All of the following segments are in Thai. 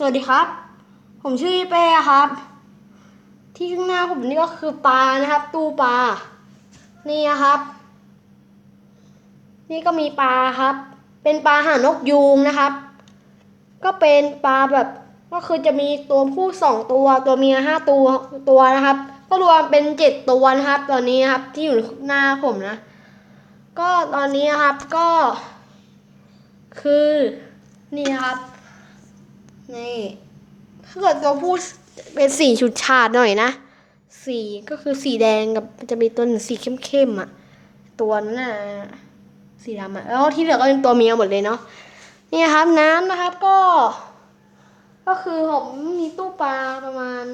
สวัสดีครับ ผมชื่อเป้ครับ ที่ข้างหน้าผมนี่ก็คือปลานะครับ ตู้ปลา นี่นะครับ นี่ก็มีปลาครับ เป็นปลาหานกยูงนะครับ ก็เป็นปลาแบบก็คือจะมีตัวผู้สองตัวตัวเมียห้าตัวตัวนะครับ ก็รวมเป็นเจ็ดตัวนะครับ ตอนนี้ครับที่อยู่หน้าผมนะ ก็ตอนนี้นะครับก็ คือนี่ครับ นี่ถ้าเกิดตัวผู้เป็นสีชุดฉาดหน่อยนะ สีก็คือสีแดงกับจะมีตัวหนึ่งสีเข้มๆอะ ตัวนั้นน่ะสีดำอะแล้วที่เหลือก็เป็นตัวเมียหมดเลยเนาะนี่ครับน้ำนะครับก็ ก็คือผมมีตู้ปลาประมาณ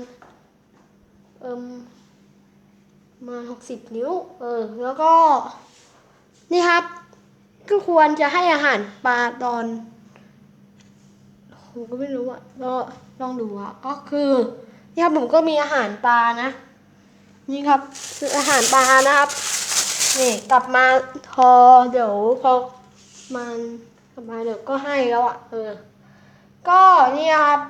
เอิมมาหกสิบนิ้ว เออ แล้วก็ นี่ครับ ก็ควรจะให้อาหารปลาตอน ผมก็ไม่รู้อะก็ลองดูอะก็คือนี่ครับผมก็มีอาหารปลานะ นี่ครับคืออาหารปลานะครับนี่กลับมาพอเดี๋ยวพอมันกลับมาเดี๋ยวก็ให้แล้วอะเออ ก็นี่ครับ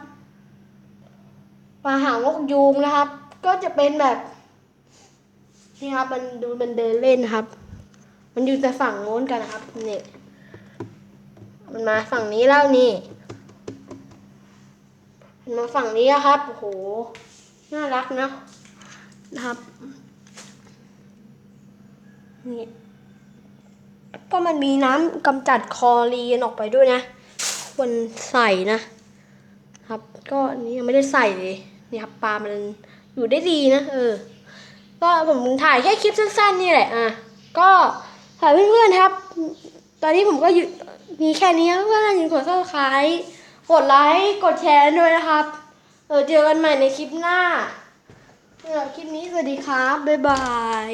ปลาหางนกยูงนะครับ ก็จะเป็นแบบนี่ครับมันดูมันเดินเล่นครับ มันอยู่แต่ฝั่งโน้นกันนะครับนี่มันมาฝั่งนี้แล้วนี่ มันมาฝั่งนี้แล้วครับโอ้โห น่ารักเนอะนะครับนี่ก็มันมีน้ำกำจัดคลอรีนออกไปด้วยนะควรใส่นะครับ ก็อันนี้ยังไม่ได้ใส่เลยนี่ครับปลามันอยู่ได้ดีนะเออ ก็ผมถ่ายแค่คลิปสั้นๆนี่แหละอะก็ถ่ายเพื่อนๆครับ ตอนนี้ผมก็อยู่มีแค่นี้เพื่อนๆอย่าลืมกดซับสไครต์ กดไลค์กดแชร์ด้วยนะครับเออเจอกันใหม่ในคลิปหน้าสำหรับคลิปนี้สวัสดีครับ บ๊ายบาย